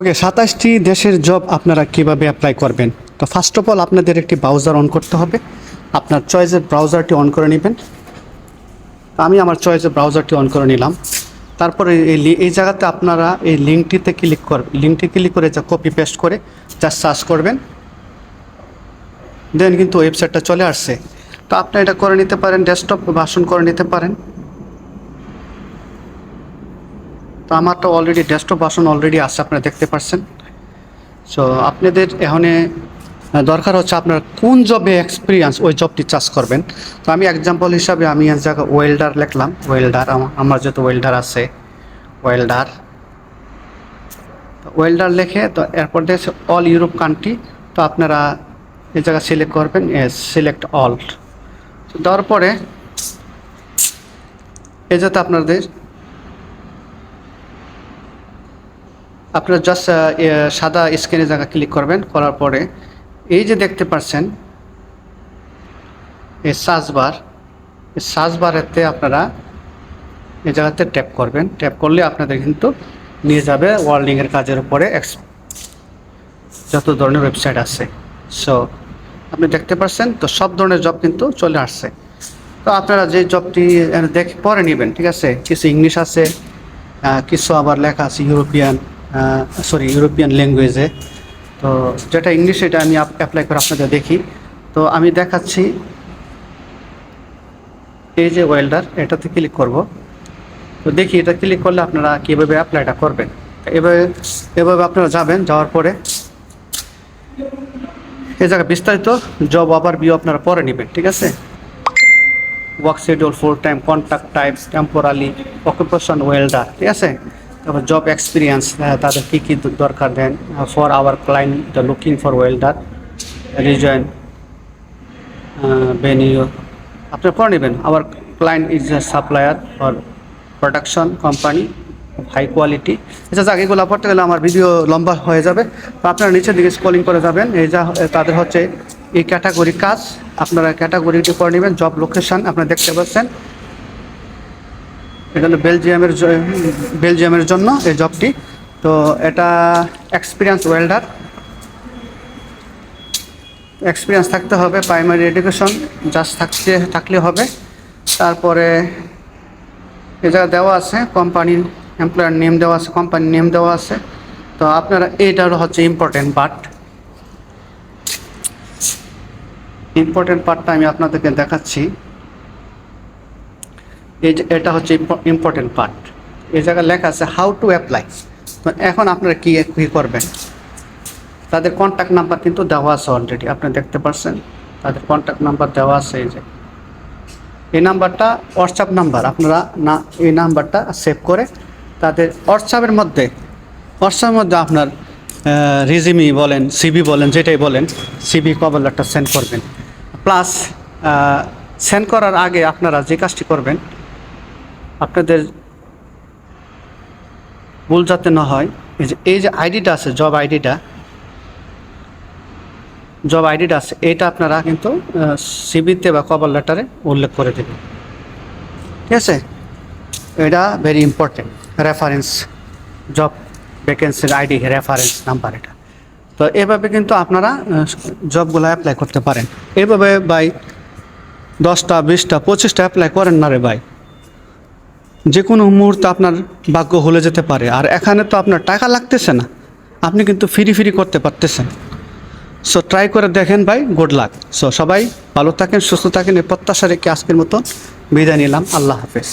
ওকে, সাতাশটি দেশের জব আপনারা কীভাবে অ্যাপ্লাই করবেন? তো ফার্স্ট অফ অল আপনাদের একটি ব্রাউজার অন করতে হবে। আপনার চয়েসের ব্রাউজারটি অন করে নেবেন। আমি আমার চয়েসের ব্রাউজারটি অন করে নিলাম। তারপরে এই এই জায়গাতে আপনারা এই লিঙ্কটিতে ক্লিক করবেন লিঙ্কটি ক্লিক করে যা কপি পেস্ট করে, যা সার্চ করবেন। দেন কিন্তু ওয়েবসাইটটা চলে আসছে। তো আপনি এটা করে নিতে পারেন ডেস্কটপ ভাষণ করে নিতে পারেন। তো আমার তো অলরেডি ডেস্কটপ ভাষণ অলরেডি আছে, আপনারা দেখতে পাচ্ছেন সো আপনাদের এখানে দরকার হচ্ছে আপনার কোন জবে এক্সপিরিয়েন্স ওই জবটি চাষ করবেন। তো আমি এক্সাম্পল হিসাবে আমি এক জায়গায় ওয়েল্ডার লিখলাম। ওয়েল্ডার আমার যেহেতু ওয়েল্ডার আছে ওয়েল্ডার ওয়েল্ডার লেখে, তো এরপর দেখছে অল ইউরোপ কান্ট্রি তো আপনারা এই জায়গা সিলেক্ট করবেন সিলেক্ট অল দেওয়ার পরে এই যাতে আপনাদের আপনারা জাস্ট সাদা স্ক্রিনে জায়গা ক্লিক করবেন, করার পরে এই যে দেখতে পাচ্ছেন, এই সার্চ বার এই সার্চ বারেতে আপনারা এই জায়গাতে ট্যাপ করবেন। ট্যাপ করলে আপনাদের কিন্তু নিয়ে যাবে ওয়ার্ল্ডিংয়ের কাজের উপরে যত ধরনের ওয়েবসাইট আছে। সো আপনি দেখতে পাচ্ছেন, তো সব ধরনের জব কিন্তু চলে আসছে। তো আপনারা যে জবটি দেখে পরে নেবেন, ঠিক আছে? কিছু ইংলিশ আছে কিছু আবার লেখা আছে ইউরোপিয়ান সরি ইউরোপিয়ান ল্যাঙ্গুয়েজে তো যেটা ইংলিশ এটা আমি অ্যাপ্লাই করে আপনাদের দেখি। তো আমি দেখাচ্ছি এই যে ওয়েল্ডার এটাতে ক্লিক করব। তো দেখি এটা ক্লিক করলে আপনারা কীভাবে অ্যাপ্লাইটা করবেন। এভাবে এভাবে আপনারা যাবেন, যাওয়ার পরে এই জায়গায় বিস্তারিত জব আবার বিও আপনারা পরে নেবেন, ঠিক আছে? Work schedule full time contract types temporally occupation welder ঠিক আছে? তারপর জব এক্সপিরিয়েন্স তাদের কী কী দরকার then for our client looking for welder rejoin বেনিও আপনি করে নেবেন। Our client is a supplier for production company high quality আচ্ছা যাক, এগুলো পড়তে গেলে আমার ভিডিও লম্বা হয়ে যাবে। তো আপনারা নিচের দিকে স্কলিং করে যাবেন। এই যা তাদের হচ্ছে এই ক্যাটাগরি কাজ। আপনারা ক্যাটাগরিটি করে নেবেন জব লোকেশান আপনারা দেখতে পাচ্ছেন। এটা হলো বেলজিয়ামের বেলজিয়ামের জন্য এই জবটি। তো এটা এক্সপিরিয়েন্স ওয়েল্ডার এক্সপিরিয়েন্স থাকতে হবে প্রাইমারি এডুকেশন জাস্ট থাকতে, থাকলে হবে। তারপরে এ জায়গা দেওয়া আছে কোম্পানির এমপ্লয়ার নেম দেওয়া আছে কোম্পানির নেম দেওয়া আছে। তো আপনারা এইটার হচ্ছে ইম্পর্টেন্ট পার্ট ইম্পর্টেন্ট পার্টটা আমি আপনাদেরকে দেখাচ্ছি। এই যে এটা হচ্ছে ইম্পর্টেন্ট পার্ট এই জায়গায় লেখা আছে হাউ টু অ্যাপ্লাই তো এখন আপনারা কী কী করবেন? তাদের কন্ট্যাক্ট নাম্বার কিন্তু দেওয়া আছে অলরেডি আপনি দেখতে পাচ্ছেন তাদের কন্ট্যাক্ট নাম্বার দেওয়া আছে এই যে। এই নাম্বারটা হোয়াটসঅ্যাপ নাম্বার আপনারা না, এই নাম্বারটা সেভ করে তাদের হোয়াটসঅ্যাপের মধ্যে হোয়াটসঅ্যাপের মধ্যে আপনার রিজিমি বলেন সিবি বলেন, যেটাই বলেন সিবি কবল একটা সেন্ড করবেন। প্লাস সেন্ড করার আগে আপনারা যে কাজটি করবেন আপনাদের ভুল যাতে না হয়, এই যে এই যে আইডিটা আছে জব আইডিটা জব আইডিটা আছে, এটা আপনারা কিন্তু সিবিতে বা কভার লেটারে উল্লেখ করে দেবেন। ঠিক আছে? এটা ভেরি ইম্পর্টেন্ট রেফারেন্স জব ভ্যাকেন্সির আইডি রেফারেন্স নাম্বার এটা। তো এভাবে কিন্তু আপনারা জবগুলো অ্যাপ্লাই করতে পারেন। এভাবে ভাই দশটা, বিশটা, পঁচিশটা অ্যাপ্লাই করেন না রে ভাই। যে কোনো মুহূর্তে আপনার ভাগ্য হলে যেতে পারে। আর এখানে তো আপনার টাকা লাগতেছে না। আপনি কিন্তু ফ্রি ফ্রি করতে পারতেছেন। সো ট্রাই করে দেখেন ভাই গুড লাক সো সবাই ভালো থাকেন, সুস্থ থাকেন, এই প্রত্যাশা রেখে আজকের মতন বিদায় নিলাম। আল্লাহ হাফেজ।